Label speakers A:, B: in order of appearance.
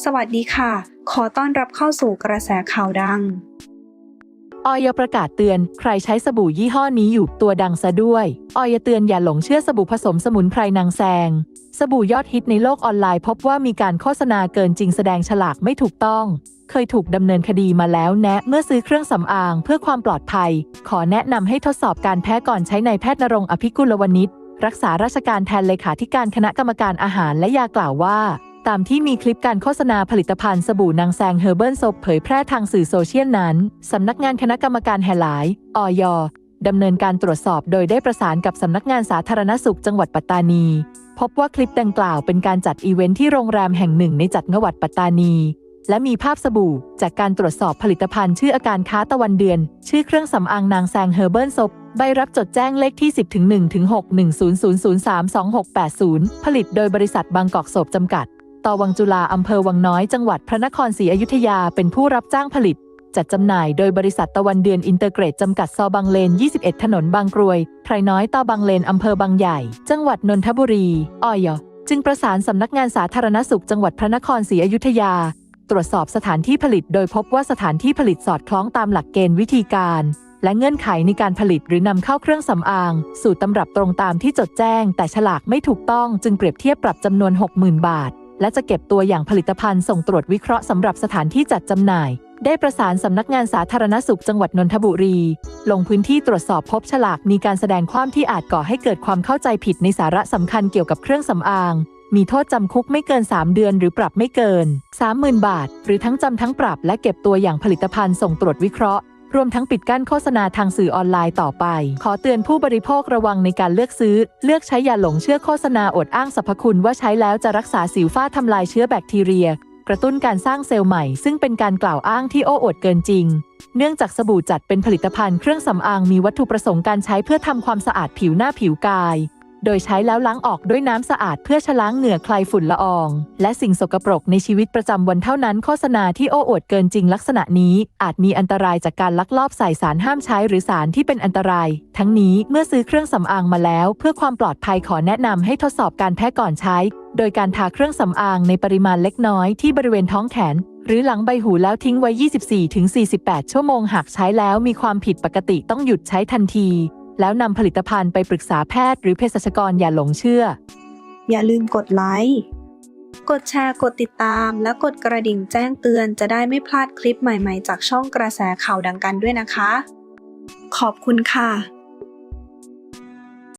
A: สวัสดีค่ะ ขอต้อนรับเข้าสู่กระแสข่าวดัง
B: ออยประกาศเตือน ใครใช้สบู่ยี่ห้อนี้อยู่ตัวดังซะด้วย ออยเตือนอย่าหลงเชื่อสบู่ผสมสมุนไพรนางแซง สบู่ยอดฮิตในโลกออนไลน์ พบว่ามีการโฆษณาเกินจริงแสดงฉลากไม่ถูกต้อง เคยถูกดำเนินคดีมาแล้วแนะ เมื่อซื้อเครื่องสำอางเพื่อความปลอดภัย ขอแนะนำให้ทดสอบการแพ้ก่อนใช้ในแพทย์นรงอภิกุลวณิชรักษาราชการแทนเลขาธิการคณะกรรมการอาหารและยากล่าวว่า ตามที่มีคลิปการโฆษณาผลิตภัณฑ์สบู่นางแซงเฮอร์เบิลซบเผยแพร่ทางสื่อโซเชียลนั้น สำนักงานคณะกรรมการแห่หลายออยดำเนินการตรวจสอบโดยได้ประสานกับสำนักงานสาธารณสุขจังหวัดปัตตานี พบว่าคลิปดังกล่าวเป็นการจัดอีเวนท์ที่โรงแรมแห่งหนึ่งในจังหวัดปัตตานี และมีภาพสบู่ จากการตรวจสอบผลิตภัณฑ์ชื่ออาการค้าตะวันเดือน ชื่อเครื่องสำอางนางแซงเฮอร์เบิลซบใบรับจดแจ้งเลขที่ 10ถึง1ถึง6 1 0 0 0 3 2 6 8 0 ผลิตโดยบริษัทบางกอกโสบจำกัด ตวังจุฬาอำเภอวังน้อยจังหวัดพระนครศรีอยุธยาเป็นผู้รับจ้างผลิต จัดจำหน่ายโดยบริษัทตะวันเดือนอินเตอร์เกรดจำกัดซอบางเลน 21 ถนนบางกรวยไพรน้อยตาบางเลนอำเภอบางใหญ่ จังหวัดนนทบุรีออยจึงประสานสำนักงานสาธารณสุขจังหวัดพระนครศรีอยุธยา ตรวจสอบสถานที่ผลิต โดยพบว่าสถานที่ผลิตสอดคล้องตามหลักเกณฑ์วิธีการ และเงื่อนไขในการผลิตหรือนำเข้าเครื่องสำอาง สู่ตำรับตรงตามที่จดแจ้ง แต่ฉลากไม่ถูกต้องจึงเปรียบเทียบปรับจำนวน 60,000 บาท และจะเก็บตัวอย่างผลิตภัณฑ์ส่งตรวจวิเคราะห์สำหรับสถานที่จัดจำหน่าย ได้ประสานสำนักงานสาธารณสุขจังหวัดนนทบุรี ลงพื้นที่ตรวจสอบพบฉลากมีการแสดงความที่อาจก่อให้เกิดความเข้าใจผิดในสาระสำคัญเกี่ยวกับเครื่องสำอาง มีโทษจำคุกไม่เกิน 3 เดือน หรือปรับไม่เกิน 30,000 บาท หรือทั้งจำทั้งปรับและเก็บตัวอย่างผลิตภัณฑ์ส่งตรวจวิเคราะห์ รวมทั้งปิดกั้นโฆษณาทางสื่อออนไลน์ต่อไป ขอเตือนผู้บริโภคระวังในการเลือกซื้อ เลือกใช้ยาหลงเชื่อโฆษณาอดอ้างสรรพคุณว่าใช้แล้วจะรักษาสิวฝ้าทำลายเชื้อแบคทีเรีย กระตุ้นการสร้างเซลล์ใหม่ ซึ่งเป็นการกล่าวอ้างที่โอ้อวดเกินจริง เนื่องจากสบู่จัดเป็นผลิตภัณฑ์เครื่องสำอางมีวัตถุประสงค์การใช้เพื่อทำความสะอาดผิวหน้าผิวกาย โดยใช้แล้วล้างออกด้วยน้ำสะอาดเพื่อชะล้างเหงื่อคลายฝุ่นละออง และสิ่งสกปรกในชีวิตประจำวันเท่านั้นโฆษณาที่โอ้อวดเกินจริงลักษณะนี้อาจมีอันตรายจากการลักลอบใส่สารห้ามใช้หรือสารที่เป็นอันตราย ทั้งนี้เมื่อซื้อเครื่องสำอางมาแล้ว เพื่อความปลอดภัยขอแนะนำให้ทดสอบการแพ้ก่อนใช้ โดยการทาเครื่องสำอางในปริมาณเล็กน้อยที่บริเวณท้องแขนหรือหลังใบหูแล้วทิ้งไว้ 24-48 ชั่วโมง หากใช้แล้วมีความผิดปกติต้องหยุดใช้ทันที แล้วนำผลิตภัณฑ์ไปปรึกษาแพทย์หรือเภสัชกรอย่าหลงเชื่อ
A: อย่าลืมกดไลค์ กดแชร์ กดติดตาม และกดกระดิ่งแจ้งเตือนจะได้ไม่พลาดคลิปใหม่ๆ จากช่องกระแสข่าวดังกันด้วยนะคะ ขอบคุณค่ะ